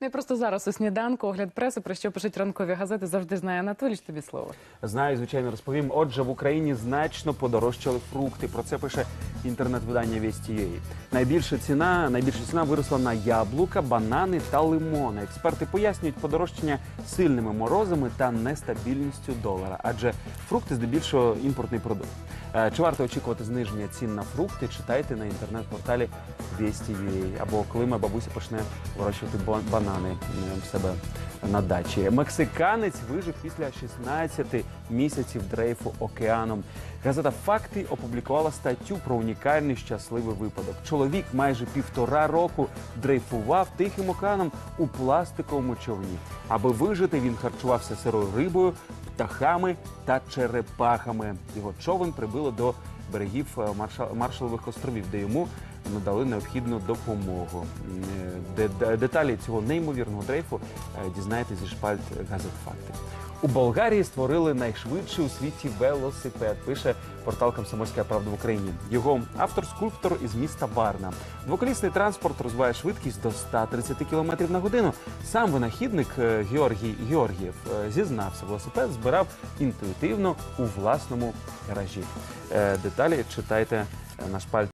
Ну і просто зараз у сніданку огляд преси, про що пишуть ранкові газети, завжди знає Анатолій. Тобі слово. Знаю, звичайно, розповім. Отже, в Україні значно подорожчали фрукти. Про це пише інтернет-видання Вісті.ua. Найбільша ціна, найбільша ціна виросла на яблука, банани та лимони. Експерти пояснюють подорожчання сильними морозами та нестабільністю долара, адже фрукти здебільшого імпортний продукт. Е, Чи варто очікувати зниження цін на фрукти? Читайте на інтернет-порталі Вісті.ua. або коли моя бабуся почне вирощувати банани в себе на дачі. Мексиканець вижив після 16 місяців дрейфу океаном. Газета Факти опублікувала статтю про унікальний щасливий випадок. Чоловік майже півтора року дрейфував тихим океаном у пластиковому човні. Аби вижити, він харчувався сирою рибою, птахами та черепахами. Його човен прибило до берегів е, Маршалових островів, де йому надали необхідну допомогу. Е, де- де- Деталі цього неймовірного дрейфу е, дізнаєтесь зі шпальт газет факти. У Болгарії створили найшвидший у світі велосипед. Пише портал Комсомольська правда в Україні. Його автор скульптор із міста Варна. Двоколісний транспорт розвиває швидкість до 130 км на годину. Сам винахідник е, Георгій Георгієв зізнався, велосипед збирав інтуїтивно у власному гаражі. Деталі читайте на шпальт.